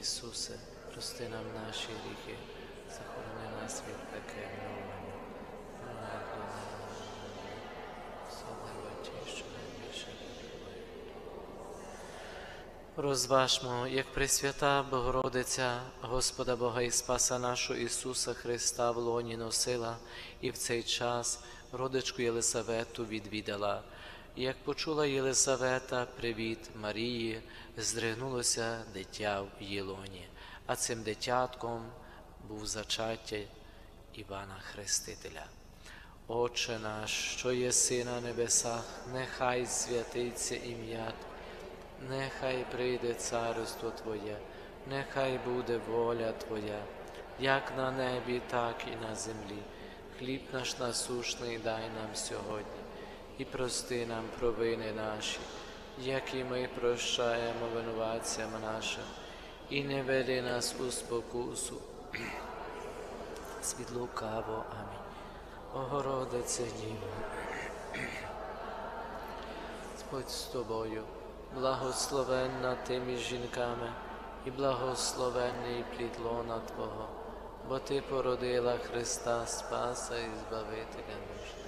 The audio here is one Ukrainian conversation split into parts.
Ісусе, прости нам наші гріхи, захорони нас від пекельного. Розважмо, як Пресвята Богородиця, Господа Бога і Спаса нашого Ісуса Христа в лоні носила і в цей час родичку Єлисавету відвідала. Як почула Єлисавета привіт Марії, здригнулося дитя в її лоні, а цим дитятком був зачаття Івана Хрестителя. Отче наш, що єси на небесах, нехай святиться ім'я нехай прийде царство Твоє, нехай буде воля Твоя, як на небі, так і на землі. Хліб наш насушний дай нам сьогодні, і прости нам провини наші, як і ми прощаємо винуватцям нашим, і не веди нас у спокусу, світ лукаво. Амінь. Богородице Діво, Господь з тобою, благословенна ти між жінками, і благословенний плід лона Твого, бо Ти породила Христа Спаса і Збавителя душ.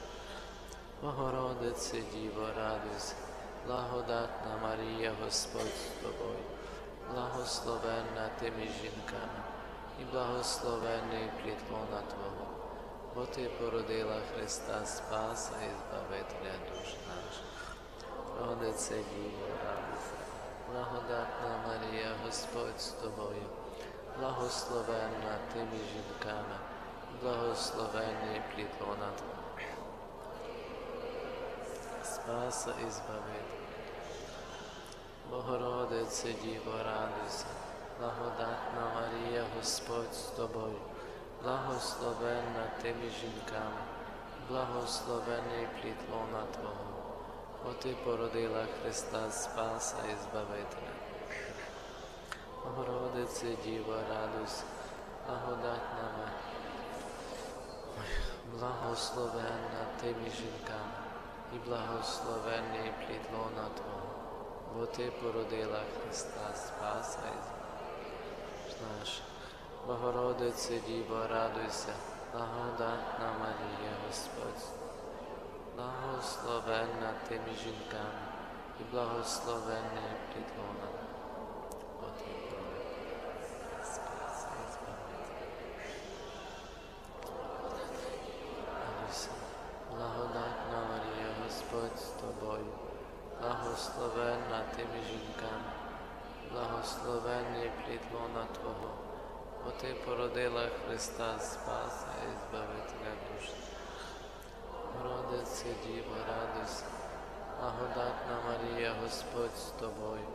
Богородице Діво, радуйся, благодатна Марія, Господь з тобою, благословенна ти між жінками, і благословенний плід лона Твого, бо Ти породила Христа Спаса і Збавителя душ наших. Родице Діво, радуйся, благодатна Марія, Господь з тобою, благословенна ти між жінками, благословенний плід лона Твого. Спаса і Збавителя. Богородице Діво, радуйся, благодатна Марія, Господь з тобою, благословенна ти між жінками, благословений плід лона Твого, бо Ти породила Христа Спаса і Збавителя. Богородице Діво, радуйся, благодатна Марія, благословенна ти між жінками, і благословенний плід лона Твого, бо Ти породила Христа Спаса і наш. Богородице Діво, радуйся, благодатна Марія, Господь. Благословенна ти між жінками, і благословенний плід лона Твого, бо Ти породила Спаса і Збавителя. Радуйся, благодатна Марія, Господь з тобою, благословенна ти між жінками, благословенний плід лона Твого, бо Ти породила Христа Спаса і Збавителя душ. Родице Діво, радуйся, благодатна Марія, Господь з тобою,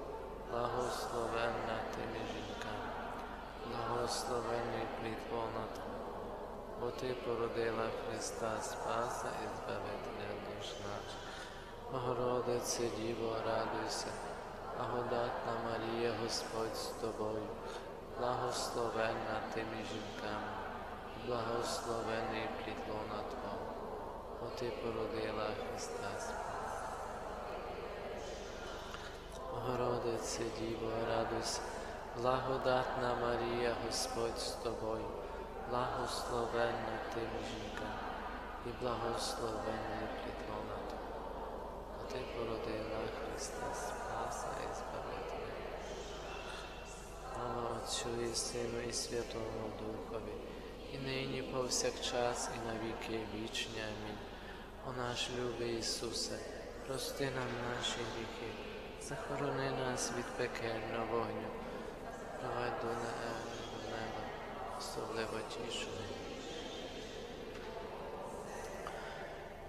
благословенна ти між жінками, благословенний плід Твого, бо Ти породила Христа Спаса і Збавителя душ наших. Богородице Діво, радуйся, благодатна Марія, Господь з тобою, благословенна ти між жінками, благословений плід лона Твого, Ти породила Христа. Богородице Діво, радуйся, благодатна Марія, Господь з тобою, благословенна ти між жінками, і благословенний плід лона Твого, Ти породила Христа Спаса і Збавителя. Слава Отцю і Сину і Святому Духові, і нині повсякчас, і на віки вічні. Амінь. О наш любий Ісусе, прости нам наші гріхи, захорони нас від пекельного вогню, провадь до неба, до неба, особливо тішини.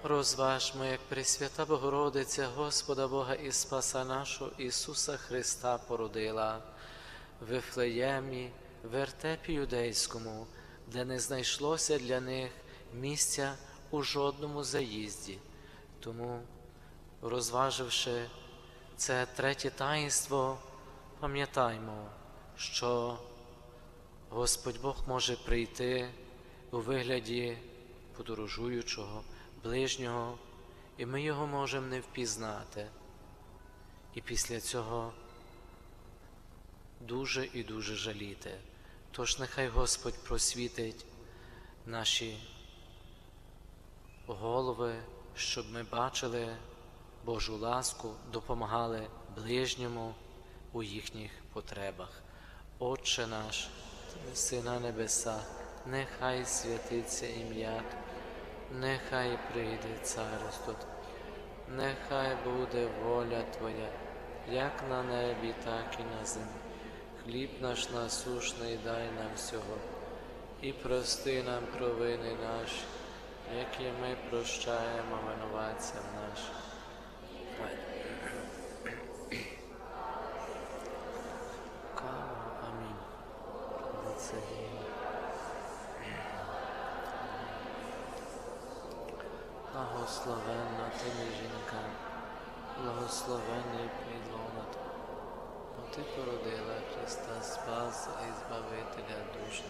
Розважмо, як Пресвята Богородиця Господа Бога і Спаса нашого Ісуса Христа породила Вифлеємі, вертепі юдейському, де не знайшлося для них місця у жодному заїзді. Тому, розваживши це третє таїнство, пам'ятаймо, що Господь Бог може прийти у вигляді подорожуючого, ближнього, і ми його можемо не впізнати. І після цього дуже і дуже жаліти. Тож нехай Господь просвітить наші голови, щоб ми бачили Божу ласку, допомагали ближньому у їхніх потребах. Отче наш, Ти на небесах, нехай святиться ім'я, нехай прийде царство, нехай буде воля Твоя, як на небі, так і на землі. Хліб наш насушний дай нам сього, і прости нам провини наші, як і ми прощаємо винуватцям нашим. Амінь. Благословенна ти між жінками, благословенний плідлона Бо ти породила Христа Спаса і Збавителя душ.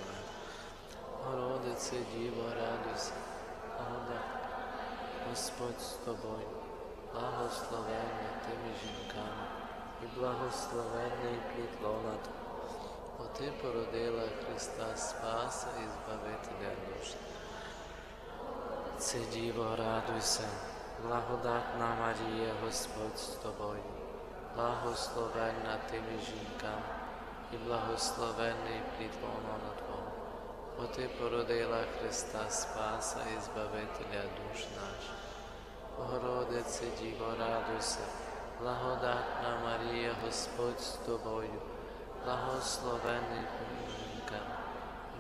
Городице Діво, радуйся, Года, Господь з тобою, благословенна ти між жінками, і благословенний плід лона. Бо ти породила Христа Спаса і Збавителя душ. Це Діво, радуйся, благодатна Марія, Господь з тобою, благословенна ти між жінками, і благословенний плід лона. Бо ти породила Христа Спаса і Збавителя душ наших. Богородице Діво, радуйся, благодатна Марія, Господь з тобою, благословений поміж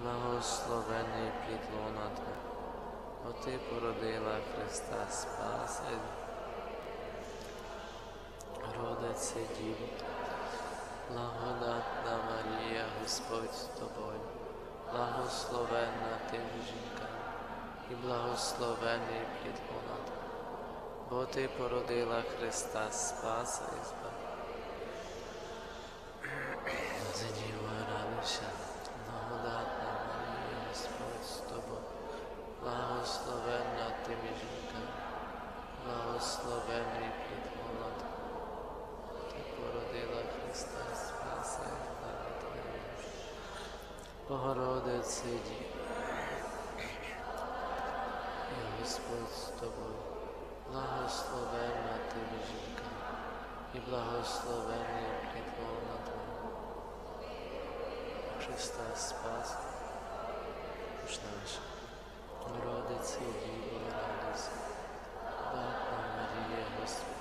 благословений плід лона Твого. Бо ти породила Христа Спаса. Родице Діво, благодатна Марія, Господь з тобою, благословенна ти між жінками, і благословений плід лона Бо ти породила Христа Спаса і За Діво радуйся, благодатна Марія, Господь з тобою, благословенна ти між жінками, благословений плід лона Твого. Ти породила Христа Спаса і Збавителя душ. Богородице Діво, і Господь з тобою, благословенна ти між жінками, і благословений плід лона Твого. Христа Спас, душ наша, Богородице Діво, радуйся, Бабна Марія, Господь.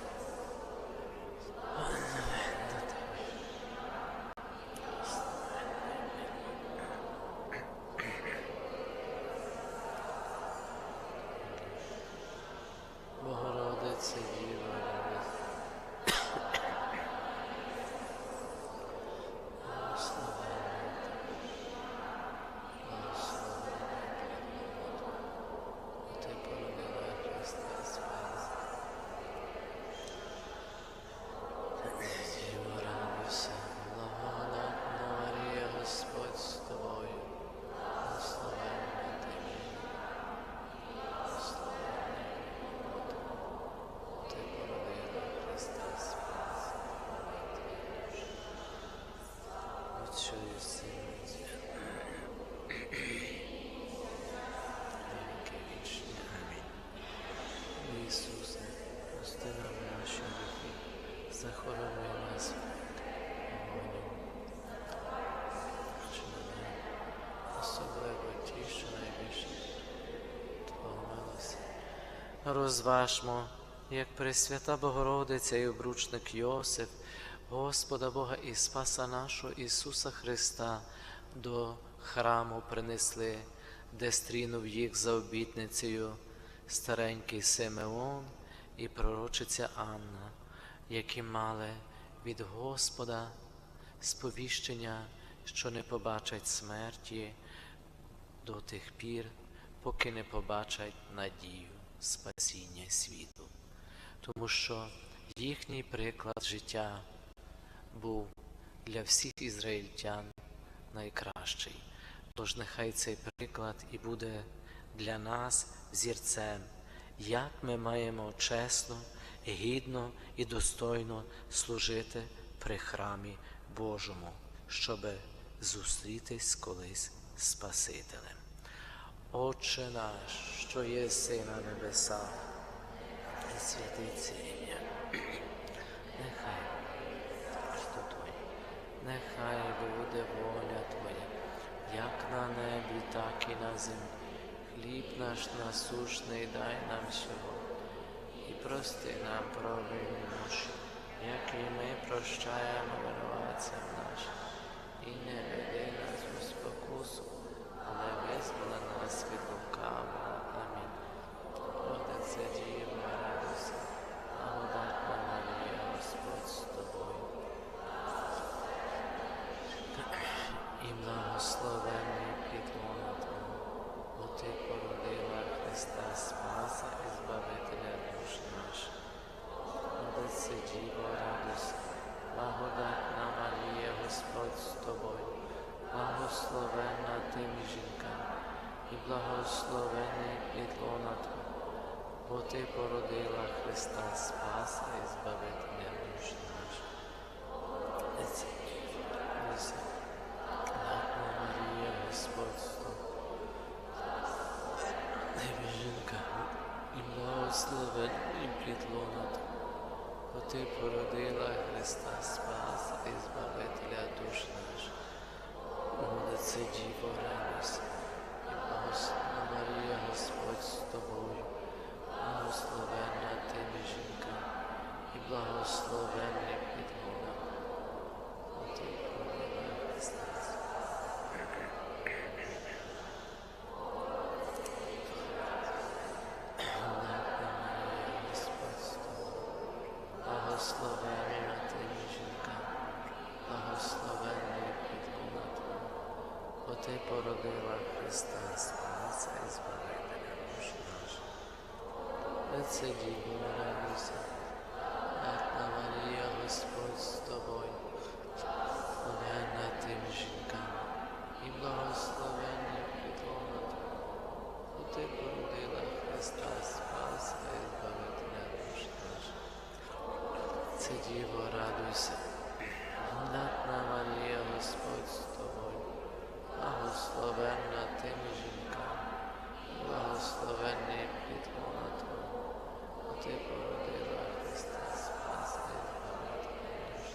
Благословенна ти між Богородице Діво, радуйся. Благословенна ти, благословенна ти, ти породила Христа Спаса. Діво, радуйся, благодатна Марія, Господь з тобою, благословенна ти між благословенна ти породила Христа Спаса. Отцю і Сину і Святому. Віки вічні. Амінь. О Ісусе, прости нам наші гріхи, захорони нас від вогню. Чи на мене, особливо ті, що найбільше Твого милості. Розважмо, як Пресвята Богородиця і обручник Йосип, Господа Бога і Спаса нашого Ісуса Христа до храму принесли, де стрінув їх за обітницею старенький Симеон і пророчиця Анна, які мали від Господа сповіщення, що не побачать смерті до тих пір, поки не побачать надію спасіння світу. Тому що їхній приклад життя був для всіх ізраїльтян найкращий. Тож нехай цей приклад і буде для нас зірцем, як ми маємо чесно, гідно і достойно служити при храмі Божому. щоб зустрітись колись Спасителем. Отче наш, що єси на небесах, і святиться ім'я. Нехай Твоє, нехай буде воля Твоя, як на небі, так і на землі. Хліб наш насушний дай нам сьогодні, і прости нам провини наші, як і ми прощаємо винуватцям нашим. І не веди нас у спокусу, але визволи нас від лукавого. Амінь. Родиться Діва, радуйся, благодатна Марія, Господь з тобою. І благословенний підлона Твого, бо Ти породила Христа Спаса і Збавителя душ наших. Родиться Діва, радуйся, благодатна Марія, Господь з тобою, благословенна ти між жінками, і благословений підлона Твого, бо Ти породила Христа Спаса і Збавителя Це Діво, радуйся, Благодатна Марія, Господь з тобою, благословенна ти між жінками, благословенний підлона Твого, бо Ти породила Христа Спаса і Збавителя душ.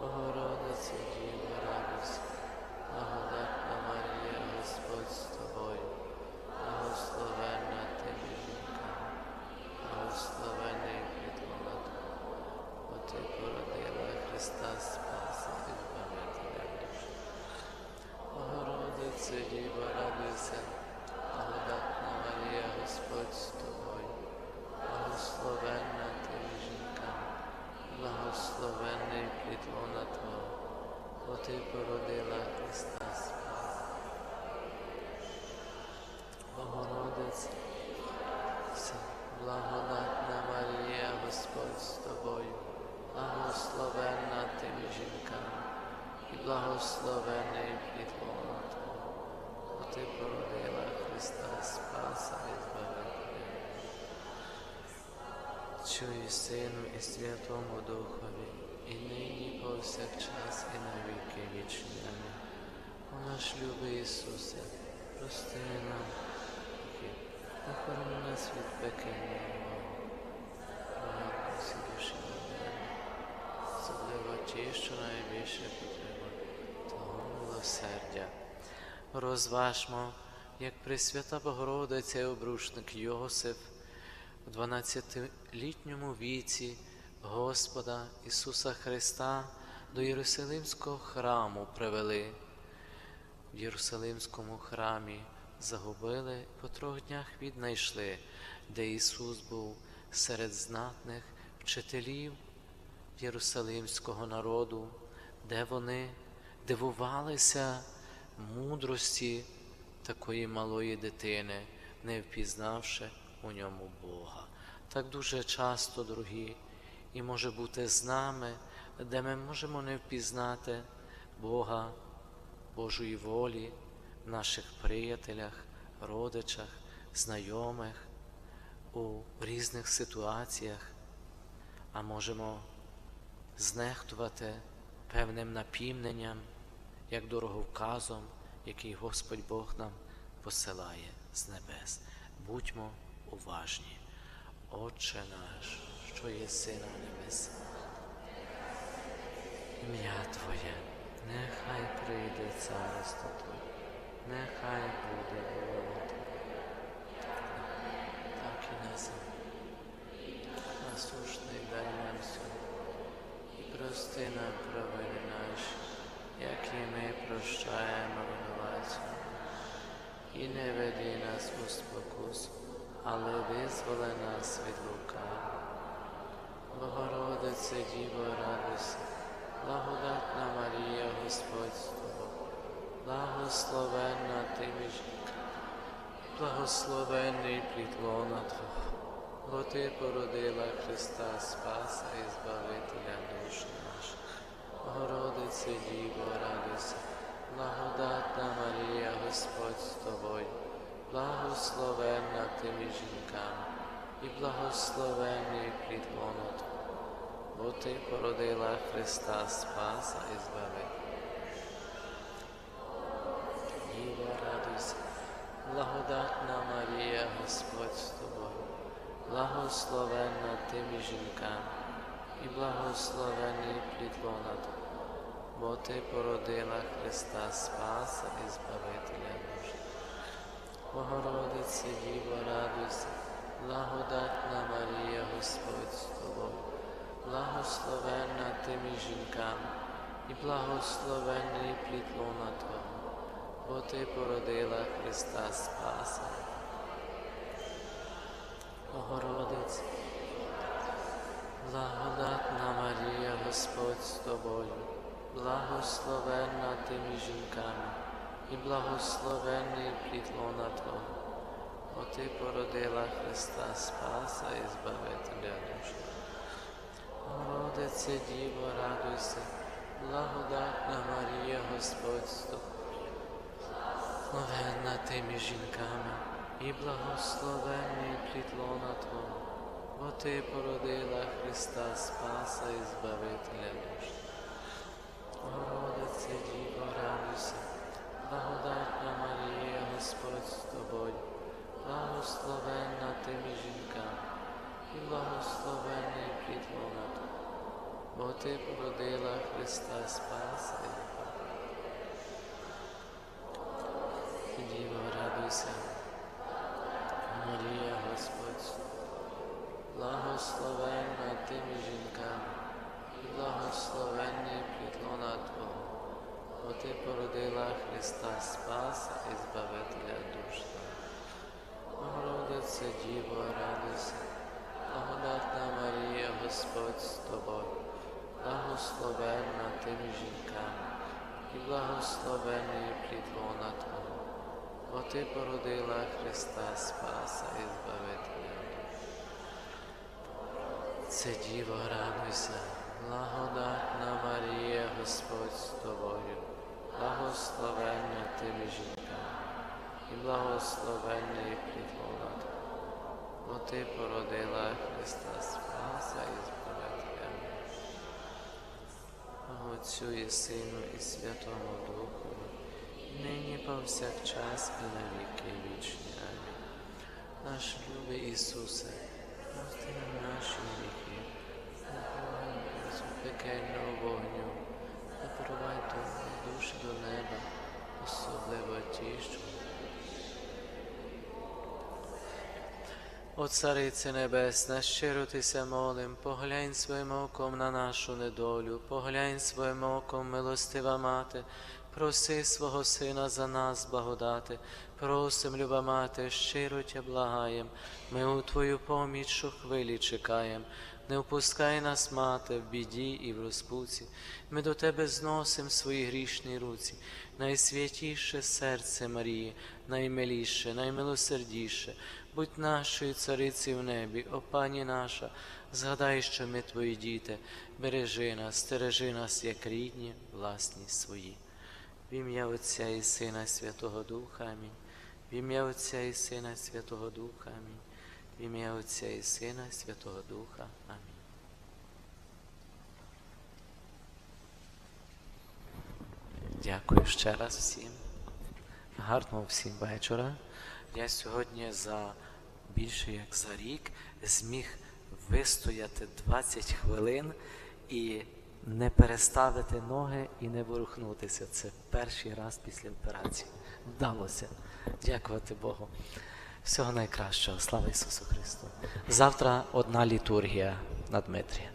Богородице Діво, радуйся, благодатна Марія, Господь з тобою, благословенна ти між жінками, благословенний підлона Твого, бо Ти породила Христа Спаса і Збавителя душ. Діво, радуйся, благодатна Марія, Господь з тобою, благословенна ти між жінками, благословенний підлона Твого, бо Ти породила Христа Спаса. Богородице, Вся благодатна Марія, Господь з тобою, благословенна ти між жінками, і благословений підлона Твого, бо Ти породила Христа Спаса і Збавителя. Чую Сину і Святому Духові, і нині повсякчас, і на віки вічні. О наш любий Ісусе, прости нам охорони нас від всі душі особливо ті, що найбільше потребують Твого милосердя. Розважмо, як Пресвята Богородиця і обрушник Йосип в 12-літньому віці Господа Ісуса Христа до Єрусалимського храму привели. В Єрусалимському храмі загубили, по трьох днях віднайшли, де Ісус був серед знатних вчителів Єрусалимського народу, де вони дивувалися мудрості такої малої дитини, не впізнавши у ньому Бога. Так дуже часто, дорогі, і може бути з нами, де ми можемо не впізнати Бога, Божої волі в наших приятелях, родичах, знайомих у різних ситуаціях, а можемо знехтувати певним напівненням, як дороговказом, який Господь Бог нам посилає з небес. Будьмо уважні. Отче наш, що єси на небесі. Ім'я Твоє, нехай прийде царство Твоє, нехай буде воля Твоя, так і на землі. Насушний дай нам сьогодні, і прости нам провини як і ми прощаємо винуватцям. І не веди нас у спокусу, але визволи нас від лукавого. Богородице Діво, радуйся, благодатна Марія, Господь з тобою, благословенна ти між благословенний плідлона Твого, бо ти породила Христа Спаса і Збавителя душ наших. Богородице Діво, радуйся, благодатна Марія, Господь з тобою, благословенна ти між жінками, і благословенний плід лона бо ти породила Христа Спаса і Збавителя. Діво, радуйся, благодатна Марія, Господь з тобою, благословенна ти між жінками, і благословений плід лона бо ти породила Христа Спаса і Збавителя душ. Богородице Діво, радуйся, благодатна Марія, Господь з тобою, благословенна ти між жінками, і благословений плід лона Твого, бо ти породила Христа Спаса. Богородице, благодатна Марія, Господь з тобою, благословенна ти між жінками, і благословений плід лона Твого, бо ти породила Христа Спаса і Збавителя душ. Богородице Діво, радуйся, благодатна Марія, Господь з тобою, благословенна ти між жінками, і благословений плід лона Твого, бо ти породила Христа Спаса і Збавителя душ. Богородице Діво, радуйся, благодатна Марія, Господь з тобою, благословенна ти між жінками, і благословений плід лона бо ти породила Христа Спаса і Діво, радуйся, Марія, Господь, благословенна ти між жінками, і благословенний плітлона Твого, бо ти породила Христа Спаса і Збавителя душ. Богородице Діво, радуйся, благодатна Марія, Господь з тобою, благословенна ти між жінками, і благословений плід лона Твого, бо ти породила Христа Спаса і Збавителя душ. Це Діво, радуйся, благодатна Марія, Господь з тобою, благословенна ти між жінками, і благословенний плід лона бо ти породила Христа Спаса і Збавителя. Отцю і Сину і Святому Духу, нині повсякчас і на віки вічні. Амінь. Наш любий Ісусе, прости нам наші гріхи, заховай нас у пекельного вогню, запровай душі до неба, особливо ті, О Царице Небесна, щиро Тися молим, поглянь своїм оком на нашу недолю, поглянь своїм оком, милостива мати, проси свого Сина за нас благодати, просим, люба мати, щиро тя благаєм, ми у Твою поміч щохвилі чекаєм. Не впускай нас, мати, в біді і в розпуці. Ми до Тебе зносим свої грішні руці, найсвятіше серце Марії, наймиліше, наймилосердіше, будь нашою цариці в небі, о пані наша, згадай, що ми твої діти, бережи нас, стережи нас, як рідні, власні свої. В ім'я Отця і Сина Святого Духа Амінь. В ім'я Отця і Сина Святого Духа Амінь. В ім'я Отця і Сина Святого Духа. Амінь. Дякую ще раз всім. Гарного всім вечора. Я сьогодні за більше як за рік зміг вистояти 20 хвилин і не переставити ноги і не ворухнутися. Це перший раз після операції. Вдалося. Дякувати Богу. Всього найкращого. Слава Ісусу Христу. Завтра одна літургія на Дмитрія.